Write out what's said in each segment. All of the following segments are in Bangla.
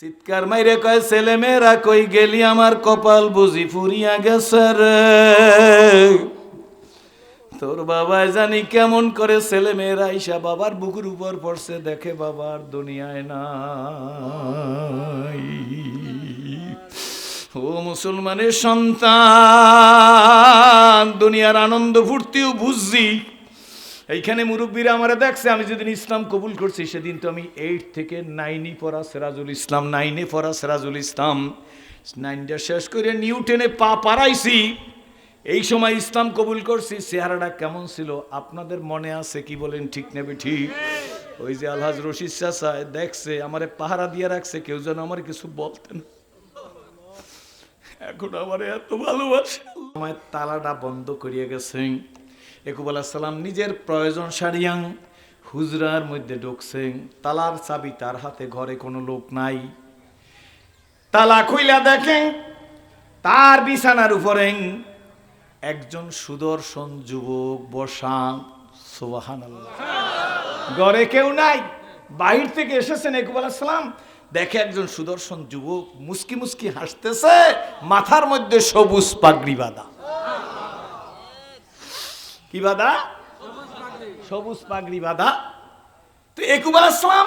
চিৎকার মাইরে কয় ছেলে মেয়েরা কই গেলি? আমার কপাল বুঝি ফুরিয়া গেছে রে। তোর বাবাই জানি কেমন করে ছেলে মেয়েরা ইসা বাবার বুকুর উপর পড়ছে, দেখে বাবার দুনিয়ায় নাই। ও মুসলমানের সন্তান, দুনিয়ার আনন্দ ফুর্তিও বুঝছি। এইখানে মুরব্বীরা আমারে দেখছে, আমি যেদিন ইসলাম কবুল করছি, সেদিন তো আমি এইট থেকে নাইনই পড়া সেরাজুল ইসলাম নাইনে পড়া সেরাজুল ইসলাম। নাইনটা শেষ করে নিউটেনে পা পারাইছি এই সময় ইসলাম কবুল করছি, চেহারাটা কেমন ছিল, আপনাদের মনে আছে কি বলেন ঠিক নেবে ঠিক ওই যে আলহাজ রশিদ চাচা দেখছে, আমারে পাহারা দিয়ে রাখছে, কেউ যেন আমার কিছু বলতেন এখন আমার এত ভালোবাসে। আমার তালাটা বন্ধ করিয়ে গেছেন একুব সালাম নিজের প্রয়োজন সারিয়াং হুজরার মধ্যে ঢুকছেন। তালার চাবি তার হাতে, ঘরে কোনো লোক নাই। তালা খুইলা দেখেন, তার বিছানার উপরে একজন সুদর্শন যুবক বসা। সুবাহান ঘরে কেউ নাই। বাহির থেকে এসেছেন একুব সালাম। দেখে একজন সুদর্শন যুবক মুস্কি মুস্কি হাসতেছে, মাথার মধ্যে সবুজ পাগড়ি বাঁধা। কি বাঁধা? সবুজ পাগড়ি বাঁধা। তো একুব আসলাম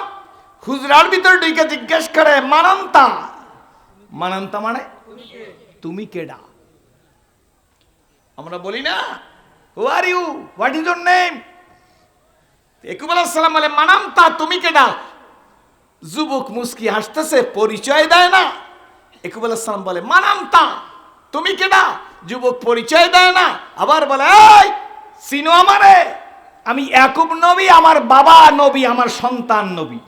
হুজরার ভিতর ঢুকে জিজ্ঞেস করে, মানান্তা? মানান্তা মানে? তুমি কেডা? আমরা বলি না who are you what is your name একুব আলাইসালাম বলে, মানান্তা, তুমি কেডা? যুবক মুস্কি হাসতেছে, পরিচয় দেয় না। একুব আলাইসালাম বলে, মানান্তা, তুমি কেডা? যুবক পরিচয় দেয় না, আবার বলে, এই চিনো আমারে? আমি একুব নবী, আমার বাবা নবী, আমার সন্তান নবী।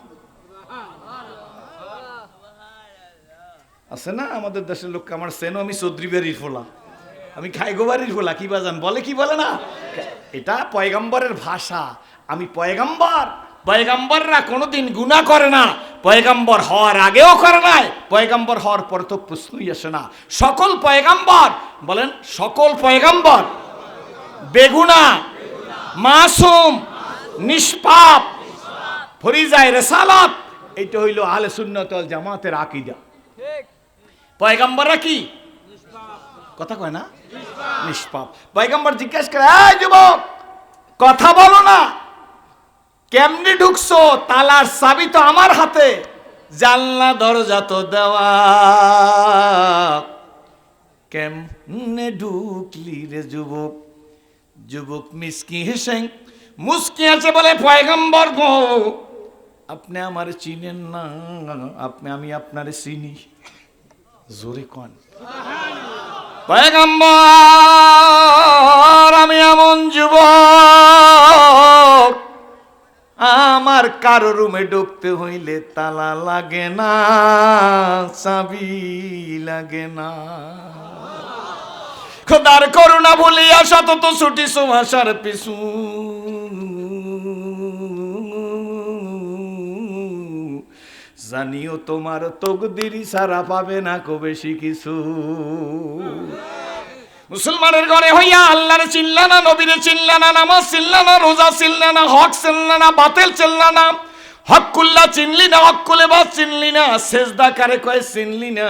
আছে না আমাদের দেশের লোককে, আমার সেনো, আমি চৌধুরী বাড়ির ফোলা। আমি খাইগো বাড়ির ফোলা, কি বাজান বলে কি বলে না? এটা পয়গাম্বরের ভাষা। আমি পয়গাম্বর। পয়গাম্বররা কোনোদিন গুণা করে না। পয়গাম্বর হওয়ার আগেও করে নাই। পয়গাম্বর হওয়ার পর তো প্রশ্নই আসে না। সকল পয়গাম্বর, বলেন, সকল পয়গাম্বর। বেগুনা মাসুম নিষ্পাপ ফরিজায় রেসালাত এইটা হইল আলে সুন্নতল জামাতের আকিদা। পয়গাম্বররা কি? কথা কয় না? নিষ্পাপ। পয়গাম্বর জিজ্ঞেস করে এই যুবক কথা বলো না। কেমনি ঢুকছো? তালার চাবি তো আমার হাতে। জানলা দরজা তো দেওয়া। কেমনে ঢুকলি রে যুবক? যুবক মিসকি হেসেন, মুসকি আছে বলে পয়গম্বর গো। আপনি আমার চিনেন না, আপনি, আমি আপনারে চিনি। জোরে কন। পয়গম্বর, আমি এমন যুবক, আমার কারও রুমে ঢুকতে হইলে তালা লাগে না, চাবি লাগে না। খোদার করুণা বলিয়া শতত ছুটি সুভাষার পিছু। জানিও তোমার তকদিরি সারা পাবে না কো বেশি কিছু। মুসলমানের ঘরে হইয়া আল্লাহরে চিনলা না, নবীরে চিনলা না, নামাজ চিনলা না, রোজা চিনলা না, হক চিনলা না, বাতিল চিনলা না। হক কুল্লা চিনলি না, হক কুলে বা চিনলি না সেজদা কারে কয় চিনলি না।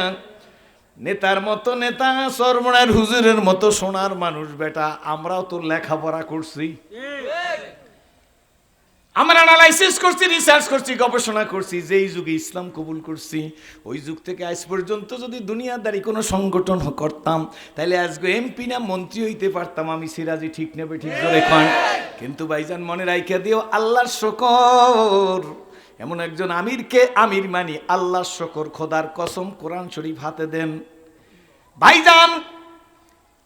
নেতার মতো নেতা, সরমনের হুজুরের মতো সোনার মানুষ, বেটা, আমরাও তো লেখাপড়া করছি। আমরা অ্যানালাইসিস করছি রিসার্চ করছি, গবেষণা করছি, যেই যুগে ইসলাম কবুল করছি, ওই যুগ থেকে আজ পর্যন্ত যদি দুনিয়াদারি কোনো সংগঠন করতাম, তাহলে আজকে এমপি না মন্ত্রী হইতে পারতাম, আমি সিরাজি ঠিক নেবে, ঠিক ধরে খান। কিন্তু ভাইজান মনে রাইখা দিও, আল্লাহর শকর। এমন একজন আমিরকে আমির মানি, আল্লাহর শকর, খোদার কসম, কোরআন শরীফ হাতে দেন। ভাইজান,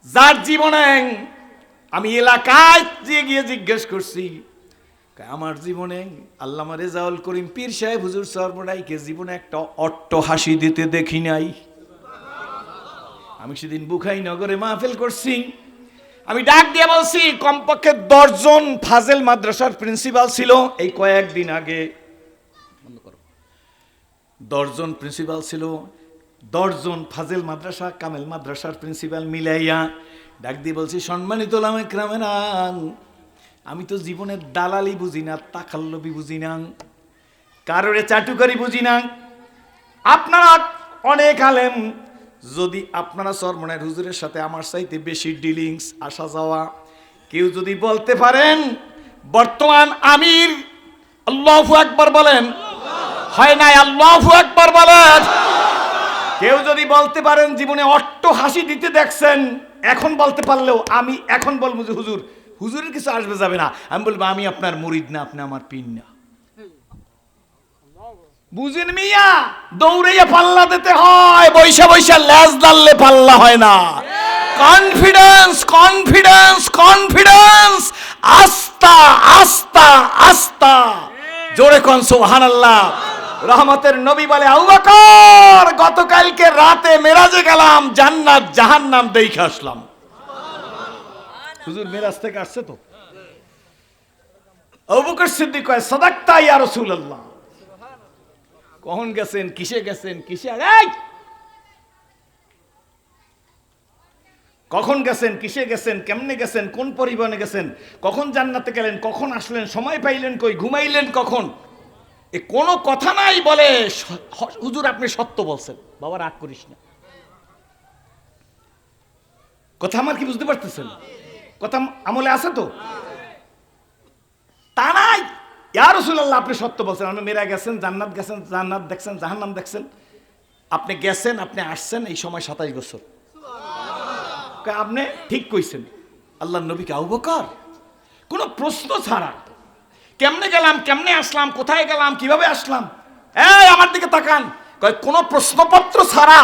যার জীবনে আমি এলাকায় যে গিয়ে জিজ্ঞেস করছি আমার জীবনে আল্লামা রেজাউল করিম পীর সাহেব হুজুর সর্বনাইকে জীবনে একটা অট্ট হাসি দিতে দেখি নাই। আমি সেদিন বুখাই নগরে মাহফিল করছি। আমি ডাক দিয়ে বলছি, কমপক্ষে দশজন ফাজেল মাদ্রাসার প্রিন্সিপাল ছিল। এই কয়েকদিন আগে দশজন প্রিন্সিপাল ছিল। দশজন ফাজেল মাদ্রাসা, কামেল মাদ্রাসার প্রিন্সিপাল মিলাইয়া ডাক দিয়ে বলছি, সম্মানিত লামে আমি তো জীবনের দালালি বুঝি না, তাকাল্লবি বুঝি না, কারোরে চাটুকারি বুঝি না। আপনারা অনেক আলেম, যদি আপনারা সরমনের হুজুরের সাথে আমার চাইতে বেশি ডিলিংস আসা যাওয়া, কেউ যদি বলতে পারেন, বর্তমান আমির, আল্লাহু আকবার বলেন, হয় নাই, আল্লাহু আকবার বলেন। কেউ যদি বলতে পারেন জীবনে অট্ট হাসি দিতে দেখছেন, এখন বলতে পারলেও আমি এখন বলব যে, হুজুর, হুজুরের কিছু আসবে যাবে না। আমি বলব, আমি আপনার মুরিদ না, আপনি আমার পিন না। বুঝেন মিয়া, দৌড়াইয়া পাল্লা দিতে হয়, বৈশা বৈশা ল্যাজ দাললে পাল্লা হয় না। কনফিডেন্স কনফিডেন্স কনফিডেন্স আস্থা আস্থা আস্থা। জোরে কন, সুবহানাল্লাহ। রহমতের নবী বলে আবু বকর গতকালকে রাতে মেরাজে গেলাম জান্নাত জাহান্নাম দেখে আসলাম। হুজুর মেরাজ থেকে আসছে তো? সিদ্দিক কয় সাদাক্তা ইয়া রাসূলুল্লাহ। কখন গেছেন কিসে গেছেন কিসে? এই! কখন গেছেন কিসে গেছেন কেমনে গেছেন কোন পরিবহনে গেছেন কখন জান্নাতে গেলেন কখন আসলেন সময় পাইলেন কই ঘুমাইলেন কখন? এ কোনো কথা নাই বলে হুজুর আপনি সত্য বলছেন। বাবা, রাগ করিস না। কথা আমার কি বুঝতে পারতেছেন? কথা আমলে আছে তো? তা নাই। ইয়া রাসূলুল্লাহ, আপনি সত্য বলছেন। আপনি মেরা গেছেন, জান্নাত গেছেন, জান্নাত দেখছেন, জাহান্নাম দেখছেন। আপনি গেছেন, আপনি আসছেন, এই সময় সাতাইশ বছর। আপনি ঠিক কইছেন আল্লাহ নবীকে আবু কোনো প্রশ্ন ছাড়া কেমনে গেলাম, কেমনে আসলাম, কোথায় গেলাম, কীভাবে আসলাম? এই, আমার দিকে তাকান। কয়, কোনো প্রশ্নপত্র ছাড়া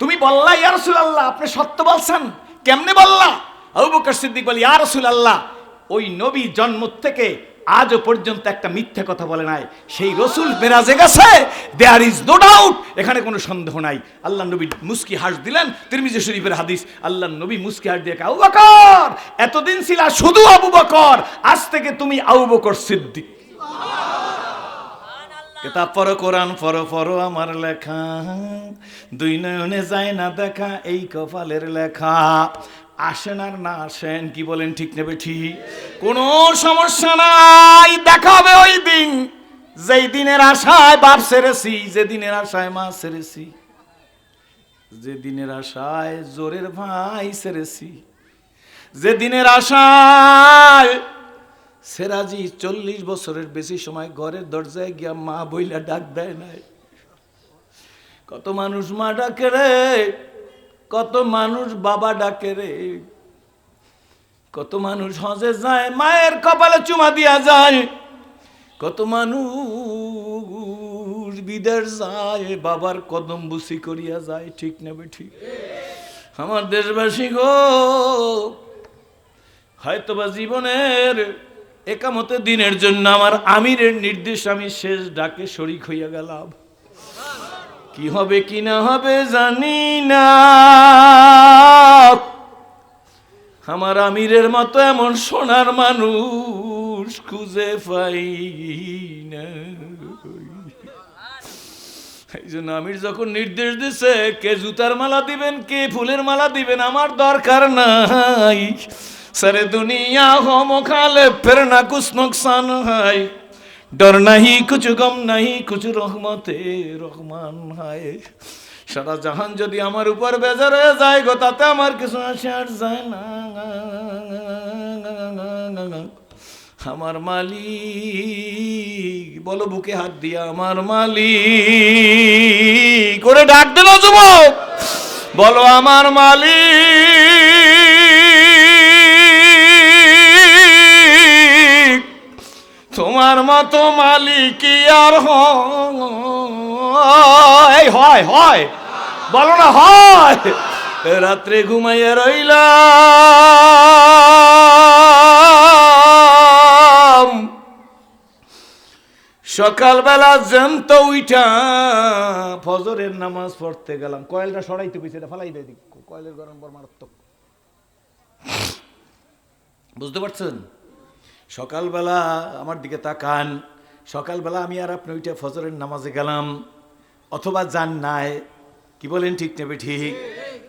তুমি বললা, ইয়া রাসূলুল্লাহ আপনি সত্য বলছেন? কেমনে বললা? আবু বকর সিদ্দিক বলি, ইয়া রাসূলুল্লাহ ওই নবী জন্ম থেকে আজও পর্যন্ত একটা মিথ্যে কথা বলে নাই। সেই রসুল বেরাজে গেছে। দেয়ার ইজ নো ডাউট এখানে কোনো সন্দেহ নাই। আল্লাহ নবী মুস্কি হাস দিলেন তিরমিজি শরীফের হাদিস। আল্লাহ নবী মুস্কি হাস দিয়ে আবু বকর এতদিন ছিল শুধু আবু বকর আজ থেকে তুমি আবু বকর সিদ্দিক। কেতাব পড়ো কোরআন পড়ো পড়ো আমার লেখা। দুই নয়নে যায় না দেখা এই কপালের লেখা। আসেন আর না আসেন, কি বলেন ঠিক নেবে ঠিক? কোনো সমস্যা নাই, দেখা হবে ওই দিন। যেই দিনের আশায় বাপ সেরেছি, যে দিনের আশায় মা সেরেছি। যে দিনের আশায় জোরের ভাই সেরেছি। যে দিনের আশায় সেরাজি চল্লিশ বছরের বেশি সময় ঘরের দরজায় গিয়া মা বইলা ডাক দেয় নাই। কত মানুষ মা ডাকে রে কত মানুষ বাবা ডাকে রে, কত মানুষ হজে যায়, মায়ের কপালে চুমা দিয়া যায়, কত মানুষ বিদেশ যায়, বাবার কদম বুসি করিয়া যায়, ঠিক নেবে ঠিক? আমার দেশবাসী গো, হয়তোবা জীবনের একামতে দিনের জন্য আমার আমিরের নির্দেশ আমি শেষ ডাকে শরিক হইয়া গেলাম। কি হবে, কি না হবে জানি না। আমার আমিরের মতো এমন সোনার মানুষ খুঁজে পাই এই জন্য আমির যখন নির্দেশ দিছে, কে জুতার মালা দিবেন, কে ফুলের মালা দিবেন, আমার দরকার নাই। সারে দুনিয়া হো মোখালে ফের না কুছ নুকসান হয়। ডর নাহি কুছ গম নাহি কুছ রহমতে রহমান হায় সারা জাহান যদি আমার উপর বেজার হয়ে যায় গো, তাতে আমার কিছু আসে আর যায় না। আমার মালিক, বলো বুকে হাত দিয়া, আমার মালিক করে ডাক দিল যুবক, বলো আমার মালিক। তোমার মতো মালিক আর হয়। হয় হয়। বলো না, হয়। রাত্রে ঘুমাইয়া রইলাম। সকালবেলা জ্যান্ত উইঠা ফজরের নামাজ পড়তে গেলাম। কয়েলটা সরাইতে কইছে এটা ফালাই দেয় কয়েলের গরম বড় মারাত্মক। বুঝতে পারছেন? সকালবেলা আমার দিকে তাকান। সকালবেলা আমি আর আপনি ওইটা ফজরের নামাজে গেলাম। অথবা যান নাই। কি বলেন ঠিক নেবে ঠিক?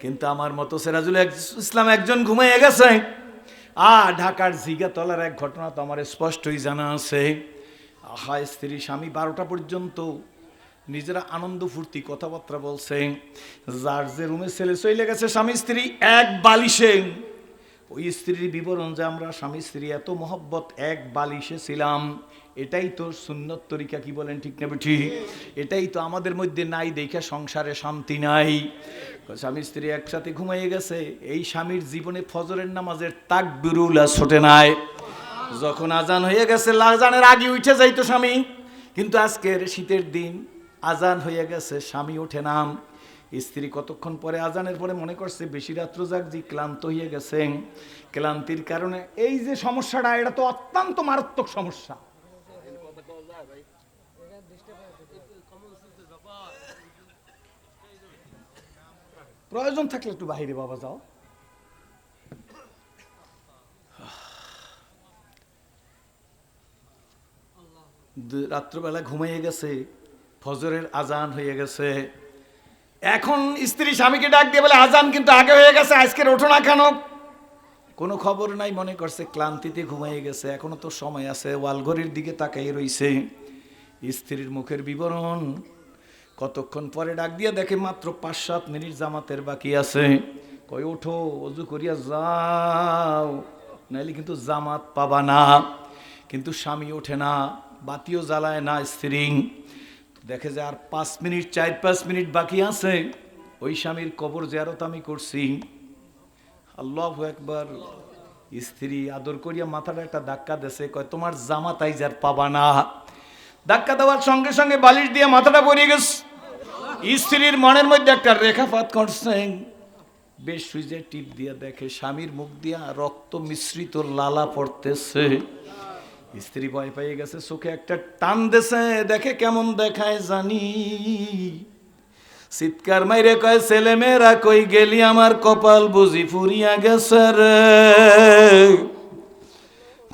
কিন্তু আমার মতো সেরাজুল ইসলাম একজন ঘুমাইয়ে গেছে। আ ঢাকার জিগাতলার এক ঘটনা তো আমার স্পষ্টই জানা আছে। আহা, স্ত্রী, স্বামী বারোটা পর্যন্ত নিজেরা আনন্দ ফুর্তি কথাবার্তা বলছে। যার যে রুমে ছেলে চলে গেছে, স্বামী, স্ত্রী, এক বালিশে। ওই স্ত্রীর বিবরণ যে আমরা স্বামী স্ত্রী এত মহব্বত, এক বালিশে ছিলাম, এটাই তো সুন্নত তরিকা কি বলেন ঠিক না ঠিক এটাই তো আমাদের মধ্যে নাই, দেখে সংসারে শান্তি নাই। স্বামী স্ত্রী একসাথে ঘুমাইয়ে গেছে, এই স্বামীর জীবনে ফজরের নামাজের তাক বিরুলা ছোটে নাই। যখন আজান হয়ে গেছে, আজানের আগে উঠে যাইতো স্বামী, কিন্তু আজকের শীতের দিন আজান হয়ে গেছে, স্বামী ওঠে নাম স্ত্রী কতক্ষণ পরে আজানের পরে মনে করছে, বেশি রাত্র জাগজি ক্লান্ত হয়ে গেছেন। ক্লান্তির কারণে এই যে সমস্যাটা, এটা তো অত্যন্ত মারাত্মক সমস্যা। প্রয়োজন থাকলে একটু বাহিরে বাবা যাও। রাত্রবেলা ঘুমিয়ে গেছে, ফজরের আজান হয়ে গেছে। এখন স্ত্রী স্বামীকে ডাক দিয়ে বলে, আজান কিন্তু আগে হয়ে গেছে, আজকের ওঠো না কেন? কোনো খবর নাই, মনে করছে ক্লান্তিতে ঘুমিয়ে গেছে, এখনও তো সময় আছে, ওয়ালঘড়ির দিকে তাকাই রইছে। স্ত্রীর মুখের বিবরণ কতক্ষণ পরে ডাক দিয়ে দেখে মাত্র পাঁচ সাত মিনিট জামাতের বাকি আছে। কই ওঠো, অজু করিয়া যাও, নাইলে কিন্তু জামাত পাবা না। কিন্তু স্বামী ওঠে না, বাতিও জ্বালায় না স্ত্রী। দেখে যে আর পাঁচ মিনিট, চার পাঁচ মিনিট বাকি আছে। ওই স্বামীর কবর জেরত আমি করছি। আল্লাহ একবার স্ত্রী আদর করিয়া মাথাটা একটা ধাক্কা দেছে কয়, তোমার জামা তাই যার পাবা না? ধাক্কা দেওয়ার সঙ্গে সঙ্গে বালিশ দিয়ে মাথাটা পড়িয়ে গেছে। স্ত্রীর মনের মধ্যে একটা রেখাপাত করছে। বেশ সুইজে টিপ দিয়ে দেখে স্বামীর মুখ দিয়া রক্ত মিশ্রিত লালা পড়তেছে। স্ত্রী ভয় পেয়ে গেছে চোখে একটা টান দেছে, দেখে কেমন দেখায় জানি। চিৎকার মাইরে কয়, ছেলে মেয়েরা কই গেলি? আমার কপাল বুঝি ফুরিয়া গেছে রে।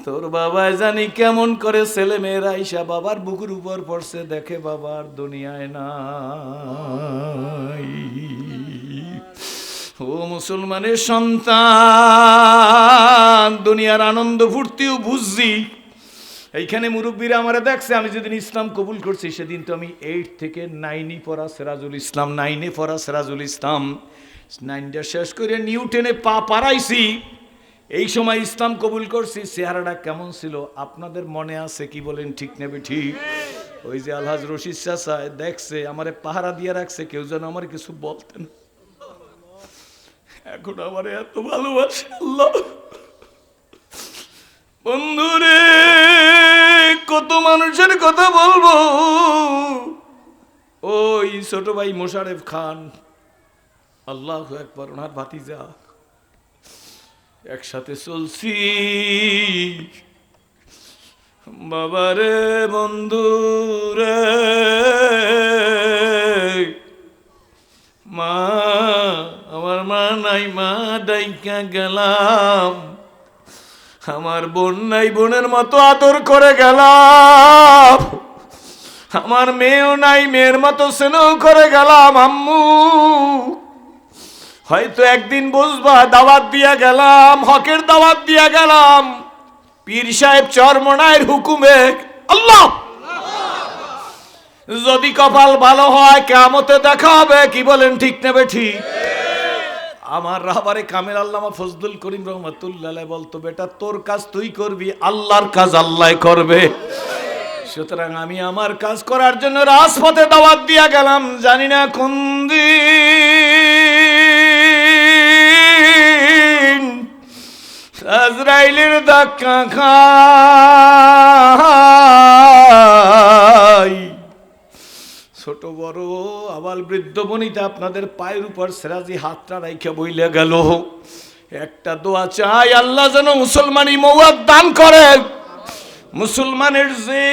তোর বাবাই জানি কেমন করে ছেলে মেয়েরা ইসা বাবার বুকুর উপর পড়ছে, দেখে বাবার দুনিয়ায় নাই। ও মুসলমানের সন্তান, দুনিয়ার আনন্দ ফুর্তিও বুঝছি। এইখানে মুরব্বীরা আমারে দেখছে, আমি যেদিন ইসলাম কবুল করছি, সেদিন তো আমি এইট থেকে নাইনই পড়া সেরাজুল ইসলাম নাইনে পড়া সেরাজুল ইসলাম। নাইনটা শেষ করে নিউ টেনে পা পারাইছি এই সময় ইসলাম কবুল করছি, চেহারাটা কেমন ছিল? আপনাদের মনে আছে কি বলেন ঠিক নেবে ঠিক ওই যে আলহাজ রশিদ চাষায় দেখছে, আমারে পাহারা দিয়ে রাখছে, কেউ যেন আমার কিছু বলতেন এখন আমার এত ভালোবাসে আল্লাহ। বন্ধুরে কত মানুষের কথা বলব? ওই ছোট ভাই মোশারেফ খান। আল্লাহ একবার ওনার ভাতিজা। একসাথে চলছি। বাবারে, বন্ধুরে। মা, আমার মা নাই, মা ডাইকা গেলাম। আমার বোন নাই, বোনের মতো আদর করে গেলাম। আমার মেয়েও নাই, মেয়ের মতো স্নেহ করে গেলাম, আম্মু। হয়তো একদিন বুঝবা, দাওয়াত দিয়া গেলাম, হকের দাওয়াত দিয়া গেলাম। পীর সাহেব চরমনায়ের হুকুমে, আল্লাহ! যদি কপাল ভালো হয় কেমতে দেখা হবে, কি বলেন ঠিক নেবে ঠিক? আমার রাহবারে কামেল আল্লামা ফজলুল করিম রহমতুল্লাহ বলতো বেটা, তোর কাজ তুই করবি, আল্লাহর কাজ আল্লাহ করবে। সুতরাং আমি আমার কাজ করার জন্য রাজপথে দাওয়াত দিয়া গেলাম, জানি না কোন দিন। আজরাইলের খাই। ছোট বড় আবাল বৃদ্ধ বনিতা আপনাদের পায়ের উপর সেরাজি হাতটা রাইখে বইলে গেল। একটা দোয়া চাই, আল্লাহ যেন মুসলমানি মৌয়াদ দান করে। মুসলমানের যে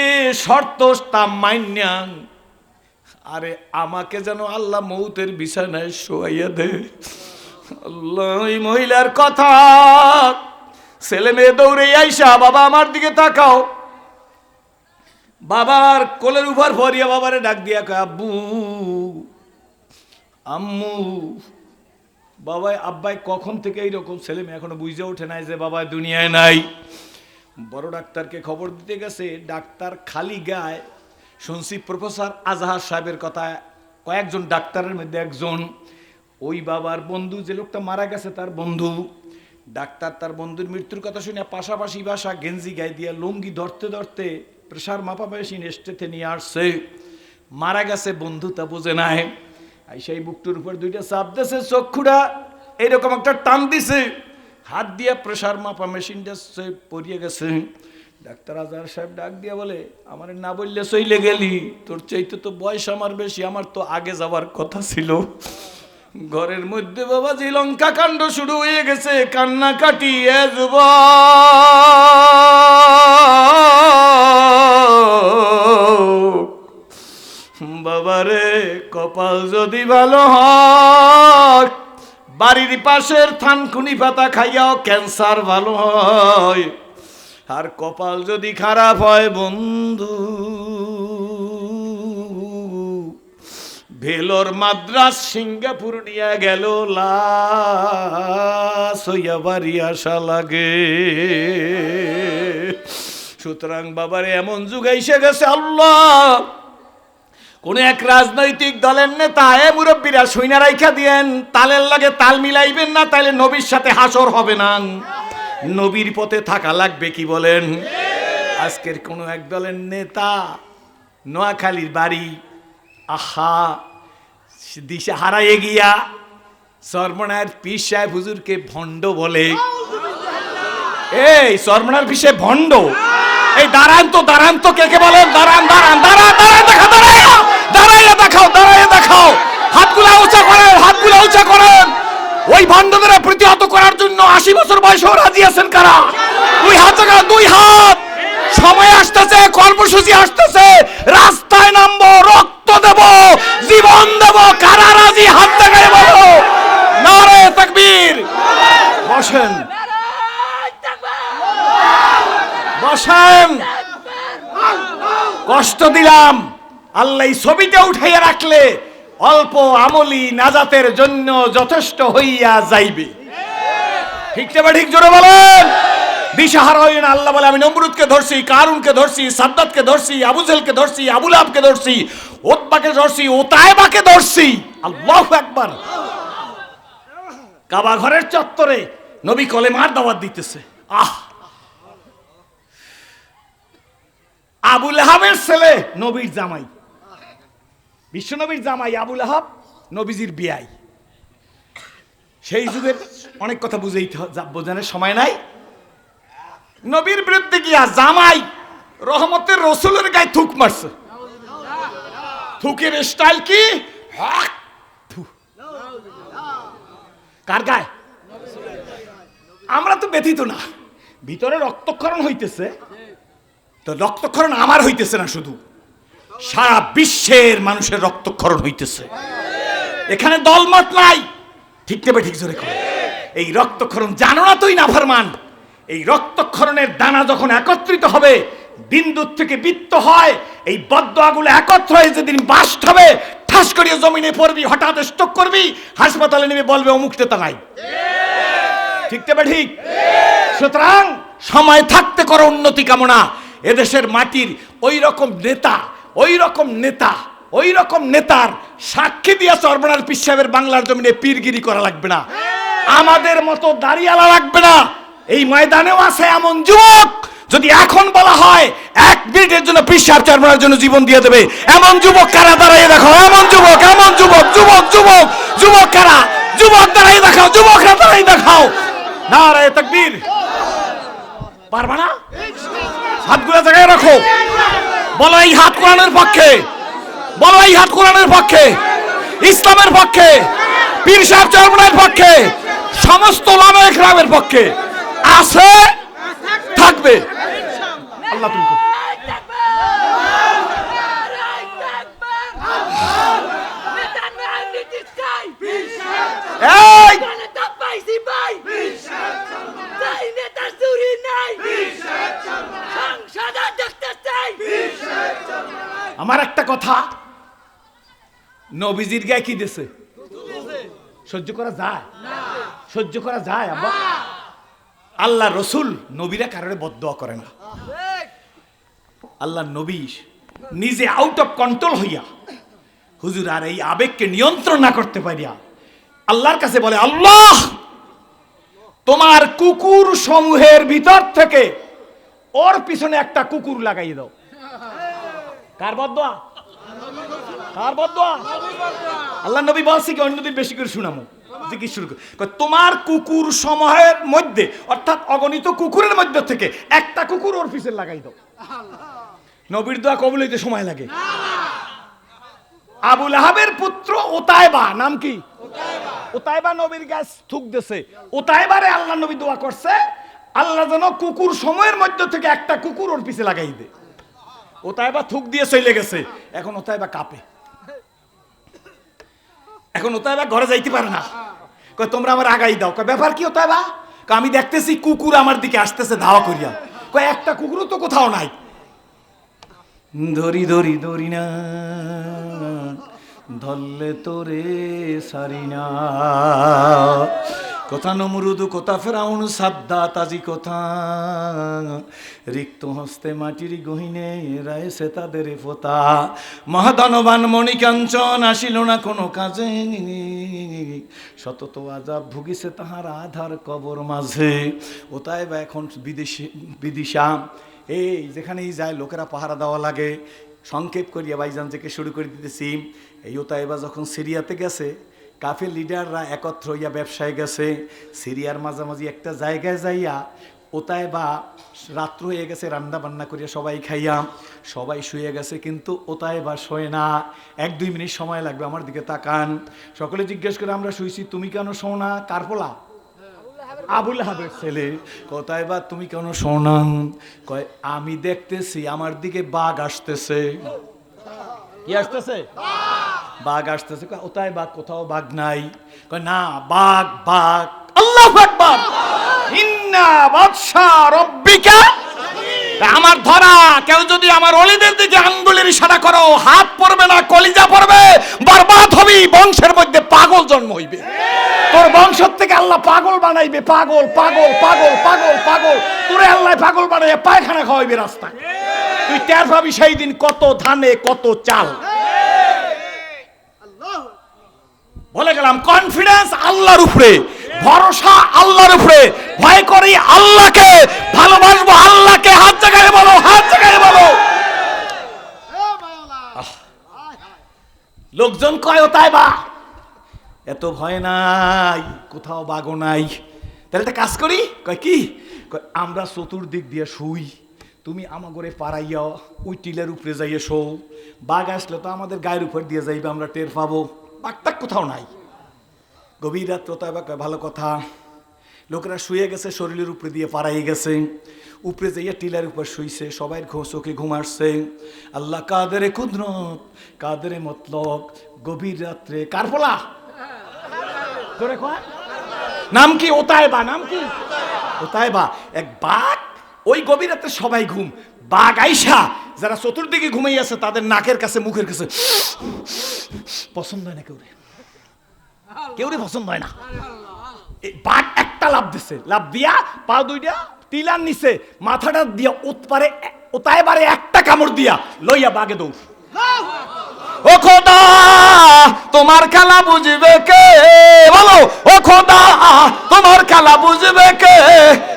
শর্ত, তা মান্যাং আরে আমাকে যেন আল্লাহ মৌতের বিছানায় শোয়াইয়া দে। মহিলার কথা। ছেলে মেয়ে দৌড়ে আইসা, বাবা আমার দিকে তাকাও। বাবার কোলের উপর ভরিয়া বাবারে ডাক দিয়া কয়, আব্বু, আম্মু, বাবাই, আব্বাই কখন থেকে এইরকম ছেলে মেয়ে এখনও বুঝে ওঠে নাই যে বাবা দুনিয়ায় নাই। বড় ডাক্তারকে খবর দিতে গেছে, ডাক্তার খালি গায়। শুনছি প্রফেসর আজহার সাহেবের কথা কয়েকজন ডাক্তারের মধ্যে একজন, ওই বাবার বন্ধু, যে লোকটা মারা গেছে তার বন্ধু। ডাক্তার তার বন্ধুর মৃত্যুর কথা শুনে পাশাপাশি বাসা গেঞ্জি গায়ে দিয়া লুঙ্গি ধরতে ধরতে প্রেশার মাপা মেশিন স্টেতে নিয়ে আসছে। মারা গেছে বন্ধু, তা বুঝে নাই। সেই বুকটুর উপর দুইটা চাপ দিয়েছে, চক্ষুটা এইরকম একটা টান দিছে। হাত দিয়ে প্রেশার মাপা মেশিনটা সে পরিয়ে গেছে। ডাক্তার আজহার সাহেব ডাক দিয়ে বলে, আমার না বললে সইলে গেলি। তোর চাইতে তো বয়স আমার বেশি, আমার তো আগে যাওয়ার কথা ছিল। ঘরের মধ্যে বাবা যে লঙ্কা কাণ্ড শুরু হয়ে গেছে কান্না কাটিয়ে যুব বাবারে, কপাল যদি ভালো হয়, বাড়ির পাশের থানকুনি পাতা খাইয়াও ক্যান্সার ভালো হয়। আর কপাল যদি খারাপ হয়, বন্ধু, ভেলোর মাদ্রাস সিঙ্গাপুর নিয়ে গেল, লাশ হইয়া বাড়ি আসা লাগে। সুতরাং বাবারে, এমন যুগ এসে গেছে, আল্লাহ। কোন এক রাজনৈতিক দলের নেতা, এ মুরব্বীরা সৈনা রাইখা দিয়েন, তালের লাগে তাল মিলাইবেন না, তাইলে নবীর সাথে হাসর হবে না। নবীর পথে থাকা লাগবে কি বলেন? আজকের কোন এক দলের নেতা, নোয়াখালীর বাড়ি, আহা দিশা হারাইয়ে গিয়া সর্বনায়ের পীর সাহেব হুজুরকে ভণ্ড বলে এই সর্বনার পিসে ভণ্ড। এই দাঁড়ান তো দাঁড়ান তো, কে কে বলেন? দাঁড়ান দাঁড়ান দাঁড়ান দাঁড়ান দেখা দাঁড়ায় দাঁড়াইয়া দেখাও দাঁড়াইয়া দেখাও। হাতগুলা উঁচা করেন, হাতগুলা উঁচা করেন। ওই ভণ্ডদের প্রতিহত করার জন্য আশি বছর বয়সেও রাজি আছেন কারা? দুই হাত দুই হাত। সময় আসতেছে, কর্মসূচি আসতেছে। রাস্তায় নামবো, রক্ত দেব, জীবন দেব, কারা রাজি? হাত জায়গায় বলো। নারে, তাকবীর। বসেন। বসেন কষ্ট দিলাম। আল্লাহ ছবিটা উঠাইয়া রাখলে অল্প আমলি নাজাতের জন্য যথেষ্ট হইয়া যাইবে। ঠিক ঠিক, জোরে বলেন? আল্লাহ বলে, আমি নমরুদকে ধরছি, কারুনকে ধরছি, সাদ্দাতকে ধরছি আবুজেলকে ধরছি আবুল আবকে ধরছি, ওতবাকে ধরছি, ওতায়বাকে ধরছি। আল্লাহু একবার কাবা ঘরের চত্বরে নবী কলেমার দাওয়াত দিতেছে। আহ! আবুল আহাবের ছেলে নবীর জামাই। বিশ্বনবীর জামাই আবুল আহাব, নবীজির বিয়াই। সেই যুগের অনেক কথা বুঝেইতে হ- বোঝানোর সময় নাই। নবীর বিরুদ্ধে গিয়া জামাই রহমতের রসুলের গায়ে থুক মারছে। থুকের স্টাইল কি। কার গায়ে? আমরা তো ব্যথিত না। ভিতরে রক্তক্ষরণ হইতেছে। তো রক্তক্ষরণ আমার হইতেছে না শুধু। সারা বিশ্বের মানুষের রক্তক্ষরণ হইতেছে। এখানে দলমত নাই। ঠিক নেবে ঠিক জোরে করে এই রক্তক্ষরণ জানো না তুই না এই রক্তক্ষরণের দানা যখন একত্রিত হবে বিন্দুর থেকে বৃত্ত হয়, এই বদ্ধগুলো একত্র হয়ে যেদিন বাস্ট হবে, ঠাস করিয়ে জমিনে পড়বি, হঠাৎ স্টক করবি, হাসপাতালে নেমে বলবে, অমুক নেতা নাই। ঠিক নেবে ঠিক। সুতরাং সময় থাকতে করো উন্নতি কামনা। এদেশের মাটির ওই রকম নেতা ওই রকম নেতা ওই রকম নেতার সাক্ষী দিয়া পীর সাহেবের বাংলার জমিনে পীরগিরি করা লাগবে না। আমাদের মতো দাঁড়িয়ালা লাগবে না। এই ময়দানেও আছে এমন যুবক, যদি এখন বলা হয় এক মিনিটের জন্য পীর সাহেব চর্বনার জন্য জীবন দিয়ে দেবে। এমন যুবক কারা? দাঁড়াইয়ে দেখো, এমন যুবক এমন যুবক যুবক যুবক যুবক কারা? যুবক দাঁড়াই দেখাও, যুবকরা দাঁড়াই দেখাও। না রে তকবীর। পারবা না? হাতগুলো জায়গায় রাখো। বলো এই হাত কোরআনের পক্ষে। বলো এই হাত কোরআনের পক্ষে। ইসলামের পক্ষে। পীর সাহেব চরমনের পক্ষে। সমস্ত লামা একরামের পক্ষে। আছে থাকবে। আল্লাহ তুমি। এই! কথা? নবীজির গায়ে কি দেছে? সহ্য করা যায়? সহ্য করা যায়, আব্বা। আল্লাহ রসুল নবীরা কারণে বদোয়া করে না। আল্লাহ নবী নিজে আউট অফ কন্ট্রোল হইয়া হুজুর আর এই আবেগকে নিয়ন্ত্রণ না করতে পারিয়া আল্লাহর কাছে বলে, আল্লাহ, তোমার কুকুর সমূহের ভিতর থেকে ওর পিছনে একটা কুকুর লাগাই দাও। কার বদয়া আল্লাহ নবী বলছে কি অন্যদিন বেশি করে শুনামো শুরু করে। তোমার কুকুর সমূহের মধ্যে, অর্থাৎ অগণিত কুকুরের মধ্যে থেকে একটা কুকুর ওর পিছনে লাগাই দাও। নবীর দোয়া কবুল হইতে সময় লাগে। আবুল আহাবের পুত্র ওতায়বা নাম কি? ওতায়বা নবীর গাছ থুক দেছে ওতায়বারে আল্লাহ নবী দোয়া করছে, আল্লাহ যেন কুকুর সময়ের মধ্যে থেকে একটা কুকুর ওর পিছে লাগাই দে ওতায়বা থুক দিয়ে চলে গেছে। এখন ওতায়বা কাঁপে। এখন ওতায়বা ঘরে যাইতে পারে না। কয়, তোমরা আমার আগাই দাও। কয়, ব্যাপার কি ওতায়বা কয়, আমি দেখতেছি কুকুর আমার দিকে আসতেছে ধাওয়া করিয়া। কয়, একটা কুকুরও তো কোথাও নাই। ধরি ধরি ধরি না, ধরলে তোরে সারি না। কোথা নমরুদ, কোথা ফেরাউন সাদ্দা তাজি কথা। রিক্ত হস্তে মাটির গহিনে রায়সে তাদের পোতা মহাদানবান মণিকাঞ্চন, আসিল না কোনো কাজে। শতত আজাব ভুগিছে তাহার আধার কবর মাঝে। ওতায় বা এখন বিদেশি, বিদিশা। এই যেখানেই যায়, লোকেরা পাহারা দেওয়া লাগে। সংক্ষেপ করিয়া বাইজান থেকে শুরু করে দিতেছি। এই ওতাইবা যখন সিরিয়াতে গেছে কাফের লিডাররা একত্র হইয়া ব্যবসায় গেছে সিরিয়ার মাঝামাঝি একটা জায়গায় যাইয়া ওতায় বা রাত্র হয়ে গেছে রান্না বান্না করিয়া সবাই খাইয়া সবাই শুয়ে গেছে কিন্তু ওতায় বা শোয় না। এক দুই মিনিট সময় লাগবে আমার দিকে তাকান। সকলে জিজ্ঞেস করে আমরা শুয়েছি তুমি কেন শো না? কারপোলা আবুল হাবের ছেলে কোথায় বা তুমি কেন শোনান কয় আমি দেখতেছি আমার দিকে বাঘ আসতেছে। কি আসতেছে? বাঘ আসতেছে। ওটাই বাঘ, কোথাও বাঘ নাই। না, বাঘ বাঘ। আল্লাহ ইন্না বাদশা রব্বিকা। আমার ধরা, কেউ যদি আমার অলিদের দিকে আঙ্গুলের ইশারা করো, হাত পড়বে না, কলিজা পড়বে, বরবাদ হবি, বংশের মধ্যে পাগল জন্ম হইবে। তোর বংশ থেকে আল্লাহ পাগল বানাইবে, পাগল পাগল পাগল পাগল পাগল। তোরে আল্লাহ পাগল বানাইবে পায়খানা খাওয়াইবে রাস্তায়। তুই টের পাবি সেই দিন কত ধানে, কত চাল। বলে গেলাম কনফিডেন্স আল্লাহর উপরে, ভরসা আল্লাহর উপরে। ভয় করি আল্লাহকে, ভালোবাসবো আল্লাহকে। হাত জায়গায় বলো, হাত জায়গায় বলো। লোকজন কয় তাই বা এত ভয় নাই, কোথাও বাগো নাই। তাহলে একটা কাজ করি, কয় কি? আমরা চতুর্দিক দিয়ে শুই, তুমি আমাগরে পাড়াইয়া ওই টিলের উপরে যাইয়ে শো। বাঘ আসলে তো আমাদের গায়ের উপর দিয়ে যাইবে, আমরা টের পাবো। বাঘটা কোথাও নাই। গভীর রাত্র তো এবার ভালো কথা। লোকেরা শুয়ে গেছে, শরীরের উপরে দিয়ে পাড়াই গেছে। উপরে যাইয়া টিলার উপর শুইছে, সবাই ঘো- চোখে ঘুম আসছে। আল্লাহ, কাদেরে কুদরত, কাদের মতলব, গভীর রাত্রে কার পোলা তোরে নাম কি? ওতায়বা, নাম কি? ওতায়বা। এক বাঘ, ওই গভীর রাতে সবাই ঘুম। বাঘ আইসা, যারা চতুর্দিকে ঘুমাই আছে, তাদের নাকের কাছে, মুখের কাছে, পছন্দ হয় না কেউ রে কেউ রে পছন্দ হয় না? বাঘ একটা লাভ দিছে লাভ দিয়া পা দুইটা টিলার নিচে, মাথাটা দিয়া উৎপারে ওতায় বারে একটা কামড় দিয়া, লইয়া বাঘে দৌড়। ও খোদা, তোমার খেলা বুঝবে কে? বলো, ও খোদা, তোমার খেলা বুঝবে কে?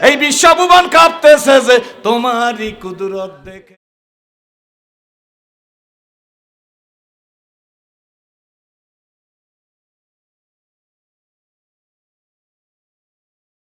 এই বিশ্বভুবন কাঁপতেছে যে তোমারই কুদরত দেখে।